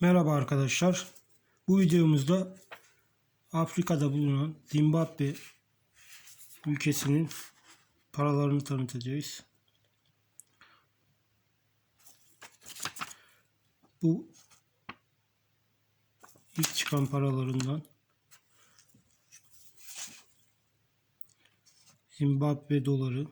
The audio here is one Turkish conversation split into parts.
Merhaba arkadaşlar. Bu videomuzda Afrika'da bulunan Zimbabwe ülkesinin paralarını tanıtacağız. Bu ilk çıkan paralarından Zimbabwe doları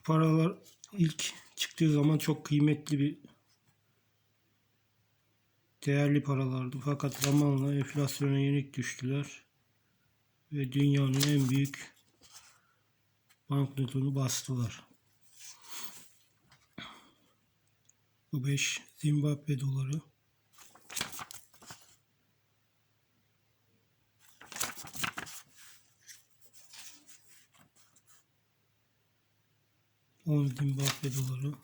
Bu paralar ilk çıktığı zaman çok kıymetli bir değerli paralardı. Fakat zamanla enflasyona yenik düştüler ve dünyanın en büyük banknotunu bastılar. Bu 5 Zimbabwe doları. On Zimbabwe doları.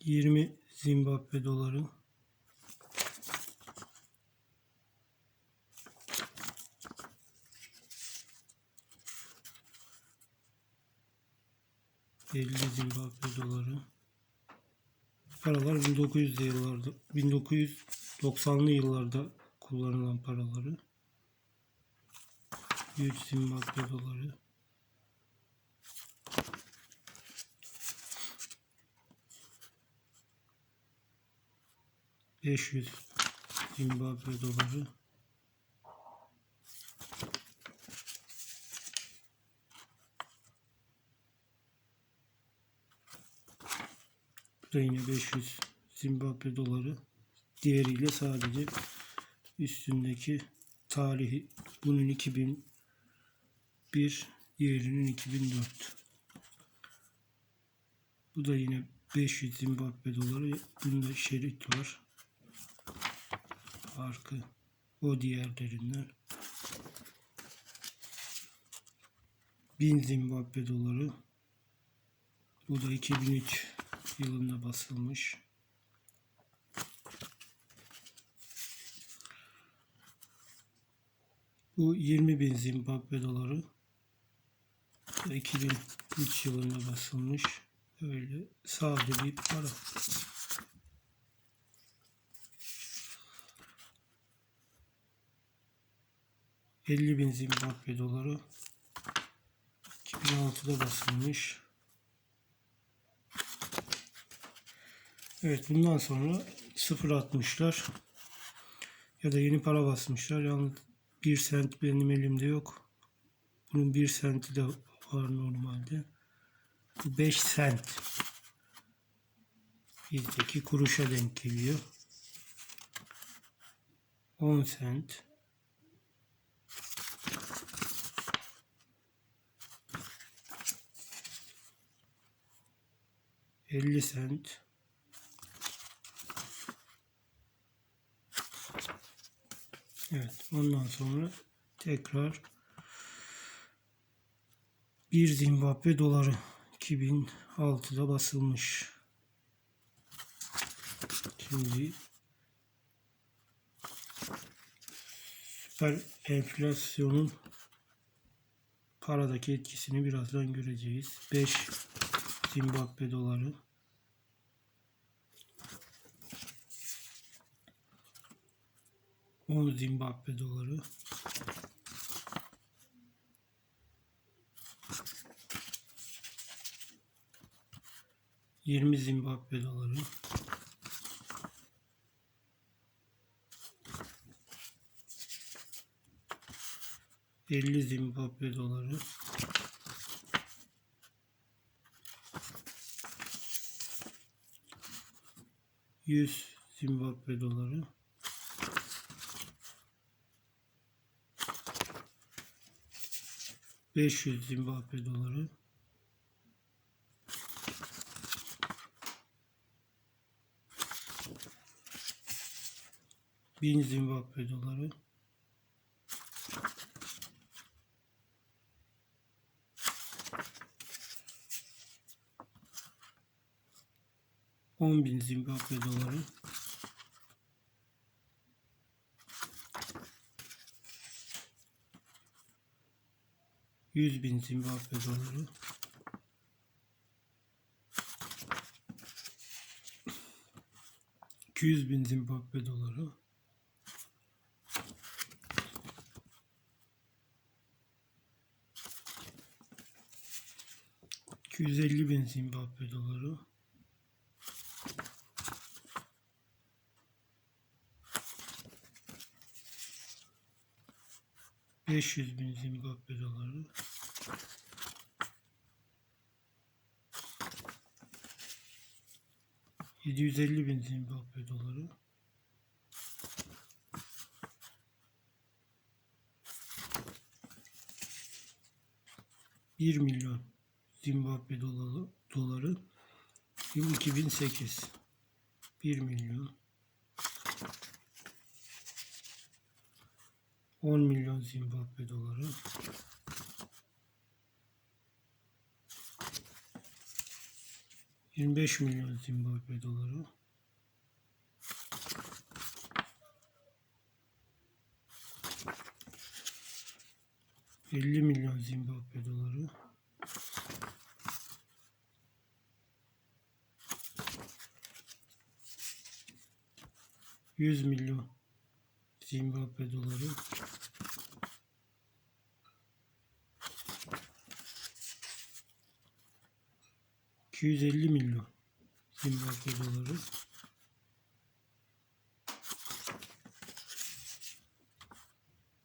Yirmi Zimbabwe doları. Elli Zimbabwe doları. Paralar 1900'lü yıllarda, 1990'lı yıllarda kullanılan paraları. 100 Zimbabwe doları. Beş yüz Zimbabwe doları. Bu da yine 500 Zimbabwe doları. Diğeriyle sadece üstündeki tarihi bunun 2001 diğerinin 2004 bu da yine 500 Zimbabwe doları bunda şerit var. Farkı o diğerlerinden. 1000 Zimbabwe doları. Bu da 2003 yılında basılmış Bu 20 bin Zimbabwe doları. 2003 yılında basılmış. Öyle sade bir para. ...50 bin Zimbabwe doları... ...2006'da basılmış. Evet bundan sonra sıfır atmışlar. Ya da yeni para basmışlar. Yalnız 1 sent benim elimde yok. Bunun 1 senti de var normalde. Bu 5 sent. Bizdeki kuruşa denk geliyor. 10 sent. Elli sent. Evet. Ondan sonra tekrar bir Zimbabwe doları 2006'da basılmış. Şimdi süper enflasyonun paradaki etkisini birazdan göreceğiz. 5 Zimbabwe doları 10 Zimbabwe doları. Yirmi Zimbabwe doları. Elli Zimbabwe doları. Yüz Zimbabwe doları. 500 Zimbabwe doları. Bin Zimbabwe doları. On bin Zimbabwe doları. 100 bin Zimbabwe doları. Yüz bin Zimbabwe doları. Elli bin Zimbabwe doları. Beş yüz bin Zimbabwe doları. Yedi yüz elli bin Zimbabwe doları. Bir milyon Zimbabwe doları, doları yıl 2008 1 milyon 10 milyon Zimbabwe doları. Yirmi beş milyon Zimbabwe doları. Elli milyon Zimbabwe doları. 100 milyon Zimbabwe doları. İki yüz elli milyon Zimbabwe doları.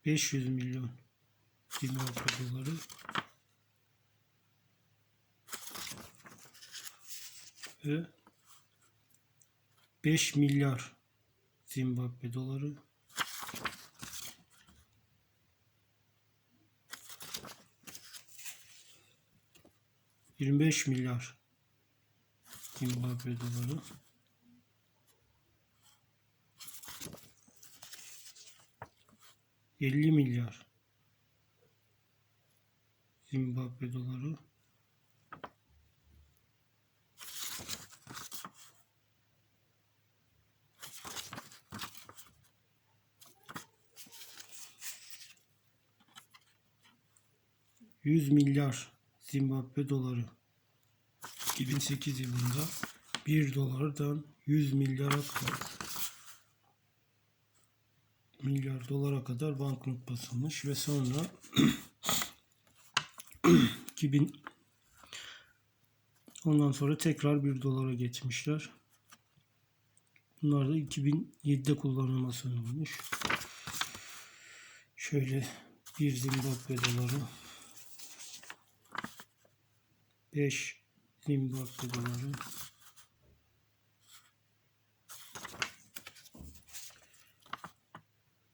Beş yüz milyon Zimbabwe doları. Ve 5 milyar Zimbabwe doları. Yirmi beş milyar Zimbabwe doları. Elli milyar Zimbabwe doları. Yüz milyar Zimbabwe doları 2008 yılında 1 dolardan 100 milyara kadar milyar dolara kadar banknot basılmış ve sonra 2000 ondan sonra tekrar 1 dolara geçmişler. Bunlar da 2007'de kullanıma sunulmuş. Şöyle bir Zimbabwe doları 5 Zimbabwe doları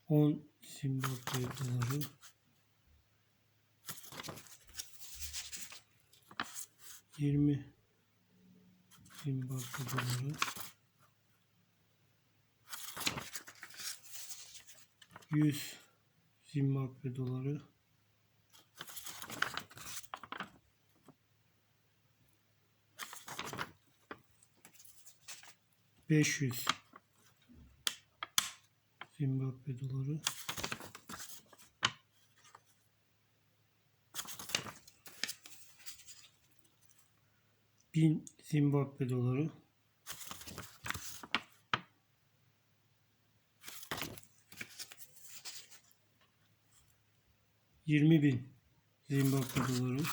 on Zimbabwe doları yirmi Zimbabwe doları yüz Zimbabwe doları beş yüz. Zimbabwe doları. Bin Zimbabwe doları. Yirmi bin Zimbabwe doları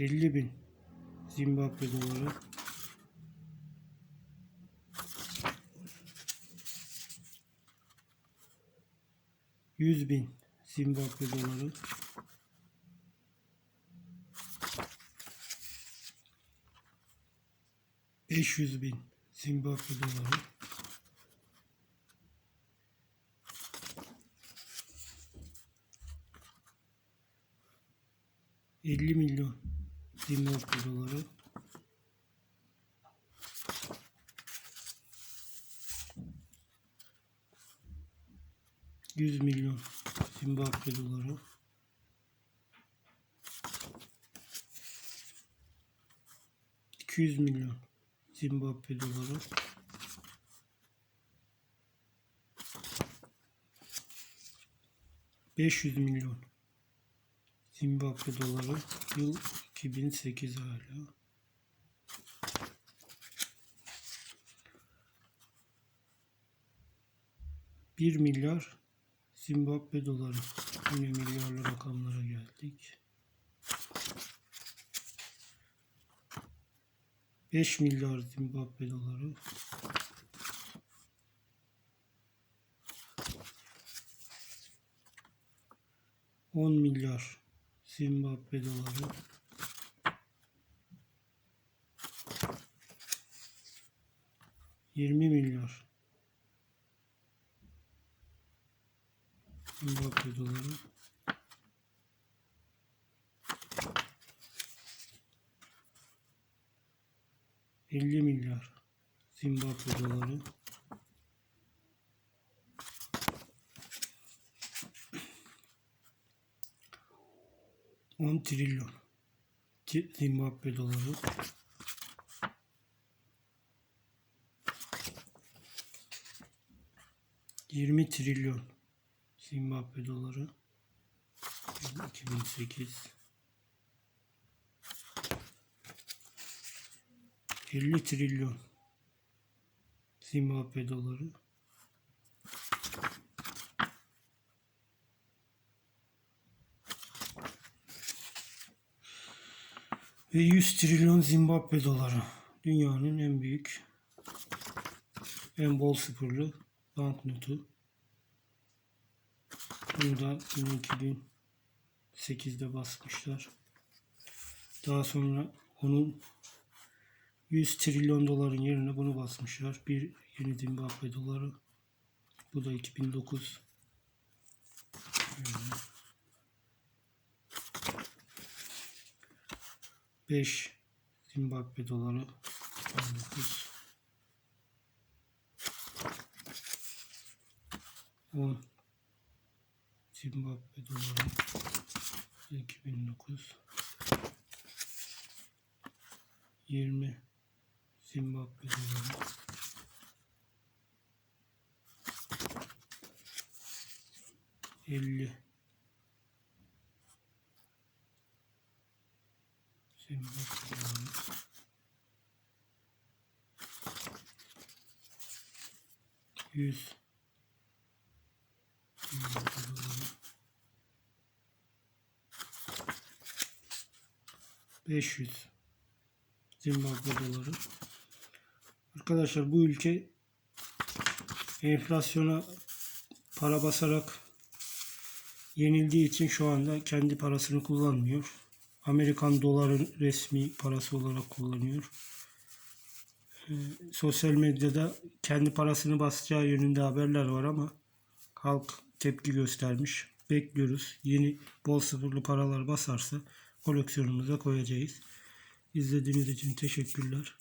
elli bin Zimbabwe doları. yüz bin Zimbabwe doları. beş yüz bin Zimbabwe doları. elli milyon Zimbabwe doları yüz milyon Zimbabwe doları iki yüz milyon Zimbabwe doları 500 milyon. Zimbabwe doları. Yıl 2008 hala. Bir milyar Zimbabwe doları. Yine milyarlı rakamlara geldik. 5 milyar Zimbabwe doları. On milyar Zimbabwe doları. Yirmi milyar Zimbabwe doları. Elli milyar Zimbabwe doları. On trilyon Ci- Zimbabwe doları. Yirmi trilyon Zimbabwe doları. 2008 50 trilyon Zimbabwe doları. Ve 100 trilyon Zimbabwe doları. Dünyanın en büyük, en bol sıfırlı banknotu. Bunu da yine 2008'de basmışlar. Daha sonra onun 100 trilyon doların yerine bunu basmışlar. Bir yeni Zimbabwe doları. Bu da 2009. Şöyle. 5 Zimbabwe doları. 19 10 Zimbabwe doları. 2009 20 Zimbabwe doları. 50 Şimdi yüz beş yüz Zimbabwe doları. Arkadaşlar bu ülke enflasyona para basarak yenildiği için şu anda kendi parasını kullanmıyor. Amerikan doların resmi parası olarak kullanıyor. Ee, sosyal medyada kendi parasını basacağı yönünde haberler var ama halk tepki göstermiş. Bekliyoruz. Yeni bol sıfırlı paralar basarsa koleksiyonumuza koyacağız. İzlediğiniz için teşekkürler.